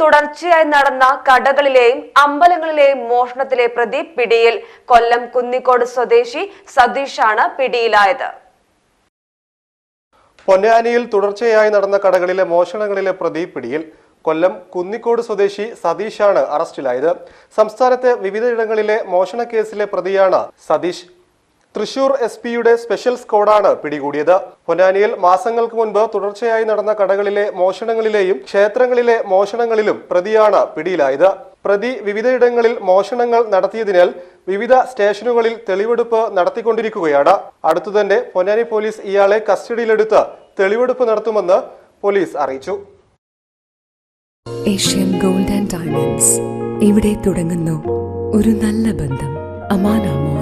തുടർച്ചയായി നടന്ന കടകളിലെയും അമ്പലങ്ങളിലെയും മോഷണത്തിലെ പ്രതി പിടിയിൽ കൊല്ലം കുന്നിക്കോട് സ്വദേശി സതീഷാണ് പിടിയിലായത്. പൊന്നാനിയിൽ തുടർച്ചയായി നടന്ന കടകളിലെ മോഷണങ്ങളിലെ പ്രതി പിടിയിൽ കൊല്ലം കുന്നിക്കോട് സ്വദേശി സതീഷാണ് അറസ്റ്റിലായത്. സംസ്ഥാനത്തെ വിവിധയിടങ്ങളിലെ മോഷണ കേസിലെ പ്രതിയാണ് സതീഷ്. തൃശൂർ എസ് പിയുടെ സ്പെഷ്യൽ സ്ക്വാഡാണ് പിടികൂടിയത്. പൊന്നാനിയിൽ മാസങ്ങൾക്ക് മുൻപ് തുടർച്ചയായി നടന്ന കടകളിലെ മോഷണങ്ങളിലെയും ക്ഷേത്രങ്ങളിലെ മോഷണങ്ങളിലും പ്രതിയാണ് പിടിയിലായത്. പ്രതി വിവിധയിടങ്ങളിൽ മോഷണങ്ങൾ നടത്തിയതിനാൽ വിവിധ സ്റ്റേഷനുകളിൽ തെളിവെടുപ്പ് നടത്തിക്കൊണ്ടിരിക്കുകയാണ്. അടുത്തുതന്നെ പൊന്നാനി പോലീസ് ഇയാളെ കസ്റ്റഡിയിലെടുത്ത് തെളിവെടുപ്പ് നടത്തുമെന്ന് പോലീസ് അറിയിച്ചു. Asian gold and diamonds. ഇവിടെ തുടങ്ങുന്നു ഒരു നല്ല ബന്ധം. Amana mall Edappal